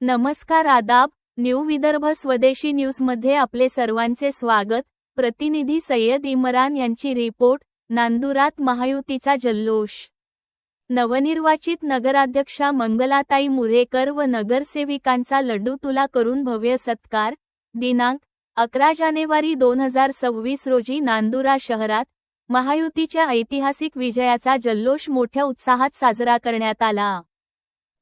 नमस्कार आदाब न्यू विदर्भ स्वदेशी न्यूजमध्ये आपले सर्वांचे स्वागत. प्रतिनिधी सय्यद इम्रान यांची रिपोर्ट नांदुरात महायुतीचा जल्लोष. नवनिर्वाचित नगराध्यक्षा मंगलाताई मुरेकर व नगरसेविकांचा लड्डू तुला करून भव्य सत्कार. दिनांक अकरा जानेवारी दोन हजार सव्वीस रोजी नांदुरा शहरात महायुतीच्या ऐतिहासिक विजयाचा जल्लोष मोठ्या उत्साहात साजरा करण्यात आला.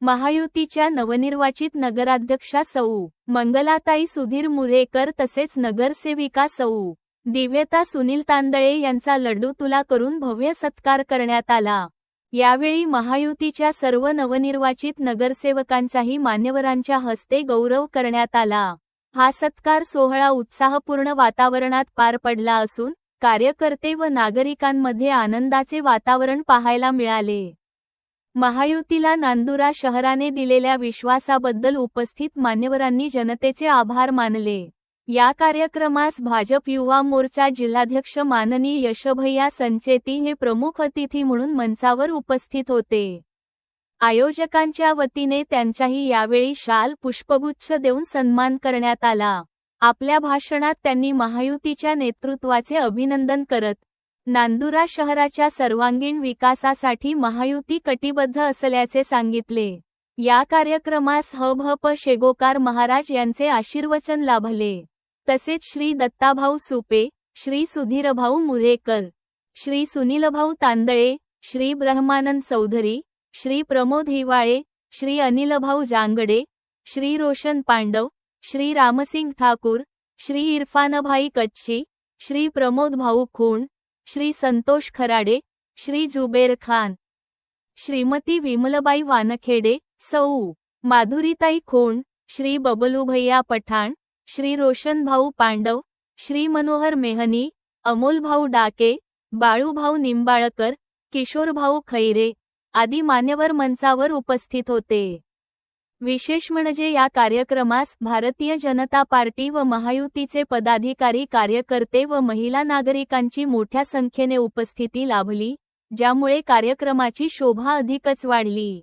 महायुतीच्या नवनिर्वाचित नगराध्यक्षा सौ. मंगलाताई सुधीर मुरेकर तसेच नगरसेविका सौ. दिव्यता सुनील तांदळे यांचा लड्डू तुला करून भव्य सत्कार करण्यात आला. यावेळी महायुतीच्या सर्व नवनिर्वाचित नगरसेवकांचाही मान्यवरांच्या हस्ते गौरव करण्यात आला. हा सत्कार सोहळा उत्साहपूर्ण वातावरणात पार पडला असून कार्यकर्ते व नागरिकांमध्ये आनंदाचे वातावरण पाहायला मिळाले. महायुतीला नांदुरा शहराने दिलेल्या विश्वासाबद्दल उपस्थित मान्यवरांनी जनतेचे आभार मानले. या कार्यक्रमास भाजप युवा मोर्चा जिल्हाध्यक्ष माननीय यशभैया संचेती हे प्रमुख अतिथी म्हणून मंचावर उपस्थित होते. आयोजकांच्या वतीने त्यांच्याही यावेळी शाल पुष्पगुच्छ देऊन सन्मान करण्यात आला. आपल्या भाषणात त्यांनी महायुतीच्या नेतृत्वाचे अभिनंदन करत नांदुरा शहराच्या सर्वांगीण विकासासाठी महायुती कटिबद्ध असल्याचे सांगितले. या कार्यक्रमास हभप शेगोकार महाराज यांचे आशीर्वचन लाभले. तसेच श्री दत्ताभाऊ सुपे श्री सुधीरभाऊ मुरेकर श्री सुनीलभाऊ तांदळे श्री ब्रह्मानंद चौधरी श्री प्रमोद हिवाळे श्री अनिलभाऊ जांगडे श्री रोशन पांडव श्री रामसिंग ठाकूर श्री इरफानभाई कच्छी श्री प्रमोद भाऊ खूण श्री संतोष खराडे श्री जुबेर खान. श्रीमती विमलबाई वानखेडे सौ. माधुरीताई खूण श्री बबलूभैया पठाण श्री रोशनभाऊ पांडव श्री मनोहर मेहनी अमोलभाऊ डाके बाळूभाऊ निंबाळकर किशोरभाऊ खैरे. आदी मान्यवर मंचावर उपस्थित होते. विशेष म्हणजे या कार्यक्रमास भारतीय जनता पार्टी व महायुतीचे पदाधिकारी कार्यकर्ते व महिला नागरिकांची मोठ्या संख्येने उपस्थिती लाभली ज्यामुळे कार्यक्रमाची शोभा अधिकच वाढली.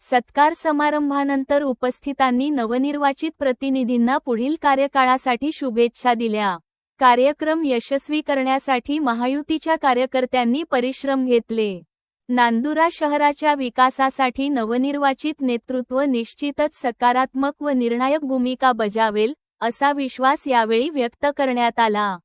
सत्कार समारंभानंतर उपस्थितांनी नवनिर्वाचित प्रतिनिधींना पुढील कार्यकाळासाठी शुभेच्छा दिल्या. कार्यक्रम यशस्वी करण्यासाठी महायुतीच्या कार्यकर्त्यांनी परिश्रम घेतले. नांदुरा शहराच्या विकासासाठी नवनिर्वाचित नेतृत्व निश्चितच सकारात्मक व निर्णायक भूमिका बजावेल असा विश्वास यावेळी व्यक्त करण्यात आला.